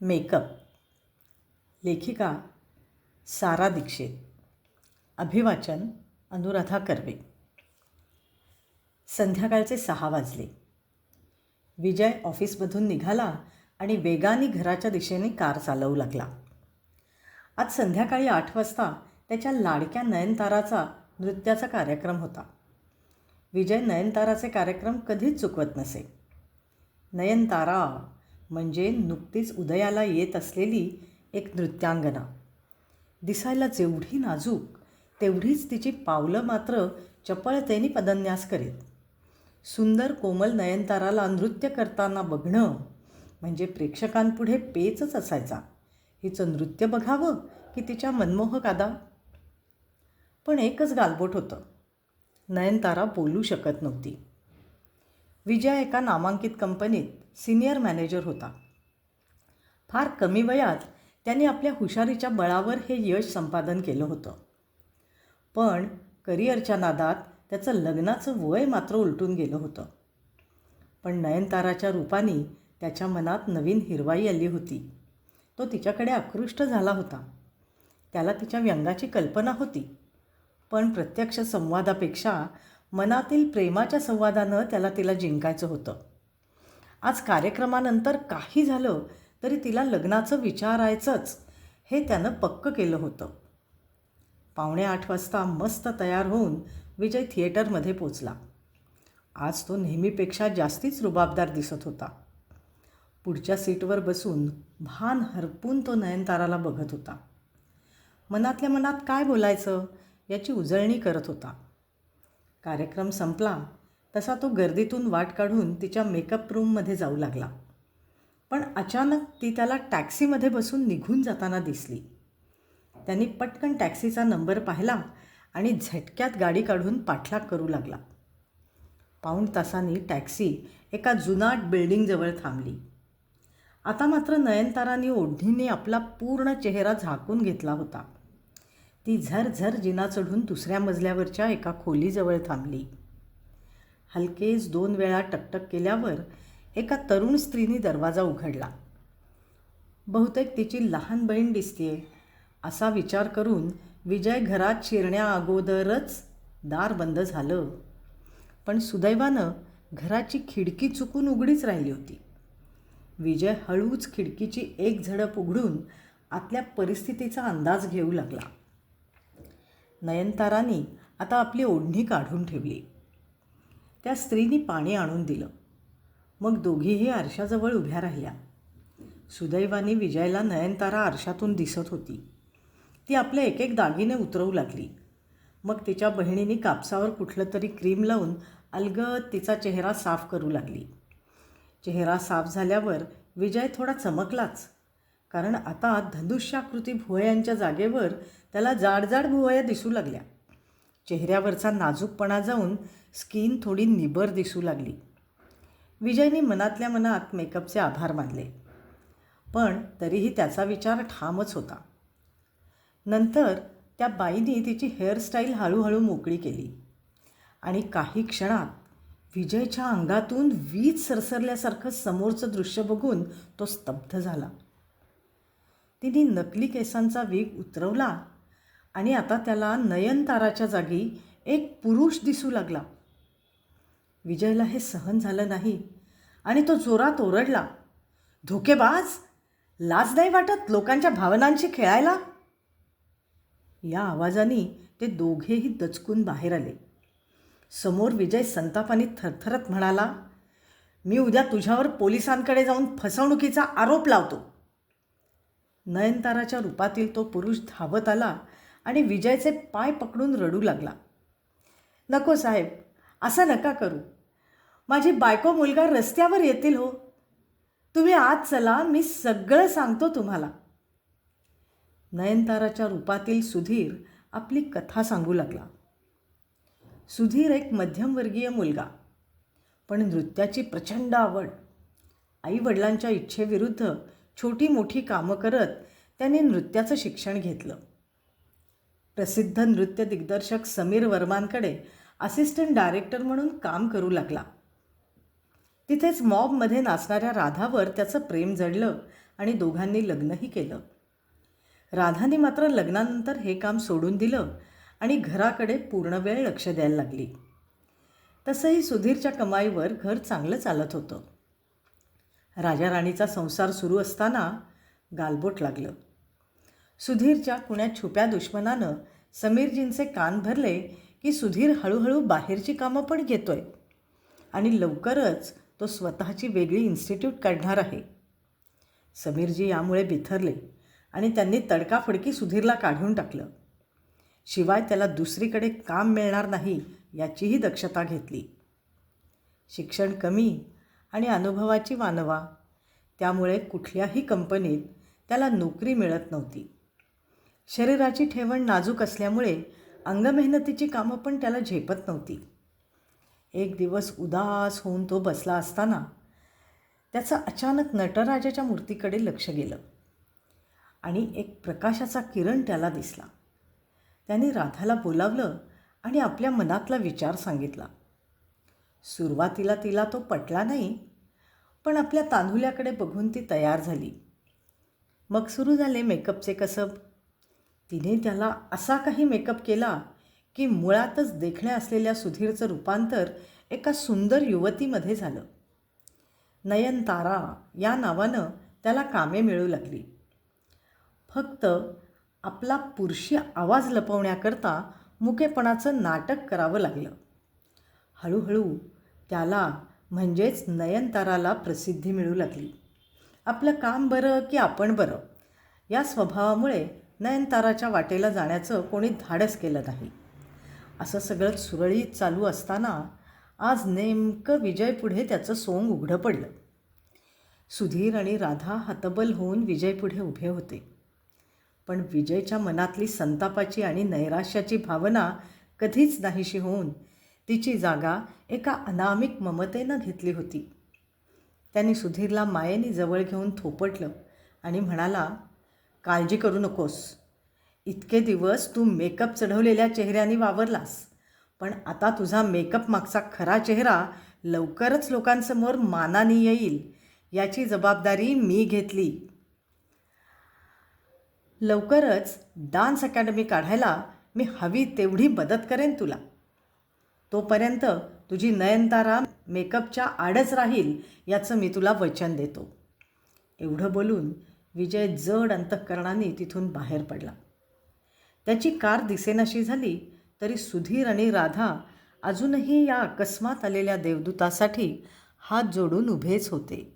Makeup. लेखिका सारा दीक्षित. अभिवाचन अनुराधा कर्वे. संध्याकाळचे सहा वाजले. विजय ऑफिसमधून निघाला आणि वेगाने घराच्या दिशेने कार चालवू लागला. आज संध्याकाळी आठ वाजता त्याच्या लाडक्या नयनताराचा नृत्याचा कार्यक्रम होता. विजय नयनताराचे कार्यक्रम कधीच चुकवत नसे. नयनतारा म्हणजे नुकतीच उदयाला येत असलेली एक नृत्यांगना. दिसायला जेवढी नाजूक तेवढीच तिची पावलं मात्र चपळतेने पदन्यास करीत. सुंदर कोमल नयनताराला नृत्य करताना बघणं म्हणजे प्रेक्षकांपुढे पेचच असायचा. हिचं नृत्य बघावं की तिच्या मनमोहक आदा पण एकच गालबोट होतं. नयनतारा बोलू शकत नव्हती. विजय एका नामांकित कंपनीत सिनियर मॅनेजर होता. फार कमी वयात त्याने आपल्या हुशारीच्या बळावर हे यश संपादन केलं होतं. पण करिअरच्या नादात त्याचं लग्नाचं वय मात्र उलटून गेलं होतं. पण नयनताराच्या रूपाने त्याच्या मनात नवीन हिरवाई आली होती. तो तिच्याकडे आकृष्ट झाला होता. त्याला तिच्या व्यंगाची कल्पना होती. पण प्रत्यक्ष संवादापेक्षा मनातील प्रेमाच्या संवादानं त्याला तिला जिंकायचं होतं. आज कार्यक्रमानंतर काही झालं तरी तिला लग्नाचं विचारायचंच हे त्यानं पक्क केलं होतं. पावणे आठ वाजता मस्त तयार होऊन विजय थिएटरमध्ये पोचला. आज तो नेहमीपेक्षा जास्तीच रुबाबदार दिसत होता. पुढच्या सीटवर बसून भान हरपून तो नयनताराला बघत होता. मनातल्या मनात काय बोलायचं याची उजळणी करत होता. कार्यक्रम संपला तसा तो गर्दीतून वाट काढून तिच्या मेकअप रूममध्ये जाऊ लागला. पण अचानक ती त्याला टॅक्सीमध्ये बसून निघून जाताना दिसली. त्यांनी पटकन टॅक्सीचा नंबर पाहिला आणि झटक्यात गाडी काढून पाठलाग करू लागला. पाऊण तासांनी टॅक्सी एका जुनाट बिल्डिंगजवळ थांबली. आता मात्र नयनतारांनी ओढणीने आपला पूर्ण चेहरा झाकून घेतला होता. ती झरझर जिना चढून दुसऱ्या मजल्यावरच्या एका खोलीजवळ थांबली. हलकेच दोन वेळा टकटक केल्यावर एका तरुण स्त्रीने दरवाजा उघडला. बहुतेक तिची लहान बहीण दिसतीये असा विचार करून विजय घरात शिरण्या अगोदरच दार बंद झालं. पण सुदैवानं घराची खिडकी चुकून उघडीच राहिली होती. विजय हळूच खिडकीची एक झडप उघडून आतल्या परिस्थितीचा अंदाज घेऊ लागला. नयनतारानी आता आपली ओढणी काढून ठेवली. त्या स्त्रीनी पाणी आणून दिलं. मग दोघीही आरशाजवळ उभ्या राहिल्या. सुदैवाने विजयला नयनतारा आरशातून दिसत होती. ती आपले एक एक दागिने उतरवू लागली. मग तिच्या बहिणीने कापसावर कुठलं तरी क्रीम लावून अलगद तिचा चेहरा साफ करू लागली. चेहरा साफ झाल्यावर विजय थोडा चमकलाच. कारण आता धनुष्याकृती भुवयांच्या जागेवर त्याला जाडजाड भुवया दिसू लागल्या. चेहऱ्यावरचा नाजूकपणा जाऊन स्किन थोडी निबर दिसू लागली. विजयने मनातल्या मनात मेकअपचे आभार मानले. पण तरीही त्याचा विचार ठामच होता. नंतर त्या बाईने तिची हेअरस्टाईल हळूहळू मोकळी केली. आणि काही क्षणात विजयच्या अंगातून वीज सरसरल्यासारखं समोरचं दृश्य बघून तो स्तब्ध झाला. तिने नकली केसांचा वेग उतरवला आणि आता त्याला नयनताराच्या जागी एक पुरुष दिसू लागला. विजयला हे सहन झालं नाही आणि तो जोरात ओरडला. धोकेबाज! लाज नाही वाटत लोकांच्या भावनांशी खेळायला? या आवाजाने ते दोघेही दचकून बाहेर आले. समोर विजय संतापाने थरथरत म्हणाला मी उद्या तुझ्यावर पोलिसांकडे जाऊन फसवणुकीचा आरोप लावतो. नयनताराच्या रूपातील तो पुरुष धावत आला आणि विजयचे पाय पकडून रडू लागला. नको साहेब असं नका करू. माझी बायको मुलगा रस्त्यावर येतील हो. तुम्ही आज चला मी सगळं सांगतो तुम्हाला. नयनताराच्या रूपातील सुधीर आपली कथा सांगू लागला. सुधीर एक मध्यमवर्गीय मुलगा पण नृत्याची प्रचंड आवड. आईवडिलांच्या इच्छेविरुद्ध छोटी मोठी कामं करत त्याने नृत्याचं शिक्षण घेतलं. प्रसिद्ध नृत्य दिग्दर्शक समीर वर्मांकडे असिस्टंट डायरेक्टर म्हणून काम करू लागला. तिथेच मॉबमध्ये नाचणाऱ्या राधावर त्याचं प्रेम जडलं आणि दोघांनी लग्नही केलं. राधाने मात्र लग्नानंतर हे काम सोडून दिलं आणि घराकडे पूर्ण वेळ लक्ष द्यायला लागली. तसंही सुधीरच्या कमाईवर घर चांगलं चालत होतं. राजा राणीचा संसार सुरू असताना गालबोट लागलं. सुधीरच्या कुण्या छुप्या दुश्मनानं समीरजींचे कान भरले की सुधीर हळूहळू बाहेरची कामं पण घेतोय आणि लवकरच तो स्वतःची वेगळी इन्स्टिट्यूट काढणार आहे. समीरजी यामुळे बिथरले आणि त्यांनी तडकाफडकी सुधीरला काढून टाकलं. शिवाय त्याला दुसरीकडे काम मिळणार नाही याचीही दक्षता घेतली. शिक्षण कमी आणि अनुभवाची वानवा त्यामुळे कुठल्याही कंपनीत त्याला नोकरी मिळत नव्हती. शरीराची ठेवण नाजूक असल्यामुळे अंगमेहनतीची कामं पण त्याला झेपत नव्हती. एक दिवस उदास होऊन तो बसला असताना त्याचं अचानक नटराजाच्या मूर्तीकडे लक्ष गेलं आणि एक प्रकाशाचा किरण त्याला दिसला. त्याने राधाला बोलावलं आणि आपल्या मनातला विचार सांगितला. सुरुवातीला तिला तो पटला नाही पण आपल्या तांदुल्याकडे बघून ती तयार झाली. मग सुरू झाले मेकअपचे कसब. तिने त्याला असा काही मेकअप केला की मुळातच देखण्या असलेल्या सुधीरचं रूपांतर एका सुंदर युवतीमध्ये झालं. नयनतारा या नावानं त्याला कामे मिळू लागली. फक्त आपला पुरुषी आवाज लपवण्याकरता मुकेपणाचं नाटक करावं लागलं. हळूहळू त्याला म्हणजेच नयनताराला प्रसिद्धी मिळू लागली. आपलं काम बरं की आपण बरं? या स्वभावामुळे नयनताराच्या वाटेला जाण्याचं कोणी धाडस केलं नाही. असं सगळं सुरळीत चालू असताना आज नेमकं विजयपुढे त्याचं सोंग उघडं पडलं. सुधीर आणि राधा हतबल होऊन विजयपुढे उभे होते. पण विजयच्या मनातली संतापाची आणि नैराश्याची भावना कधीच नाहीशी होऊन तिची जागा एका अनामिक ममतेनं घेतली होती. त्यांनी सुधीरला मायेने जवळ घेऊन थोपटलं आणि म्हणाला काळजी करू नकोस. इतके दिवस तू मेकअप चढवलेल्या चेहऱ्याने वावरलास पण आता तुझा मेकअप मागचा खरा चेहरा लवकरच लोकांसमोर मानाने येईल याची जबाबदारी मी घेतली. लवकरच डान्स अकॅडमी काढायला मी हवी तेवढी मदत करेन तुला. तोपर्यंत तुझी नयनतारा मेकअपच्या आडच राहील याचं मी तुला वचन देतो. एवढं बोलून विजय जड अंतःकरणाने तिथून बाहेर पडला. त्याची कार दिसेनाशी झाली तरी सुधीर आणि राधा अजूनही या अकस्मात आलेल्या देवदूतासाठी हात जोडून उभेच होते.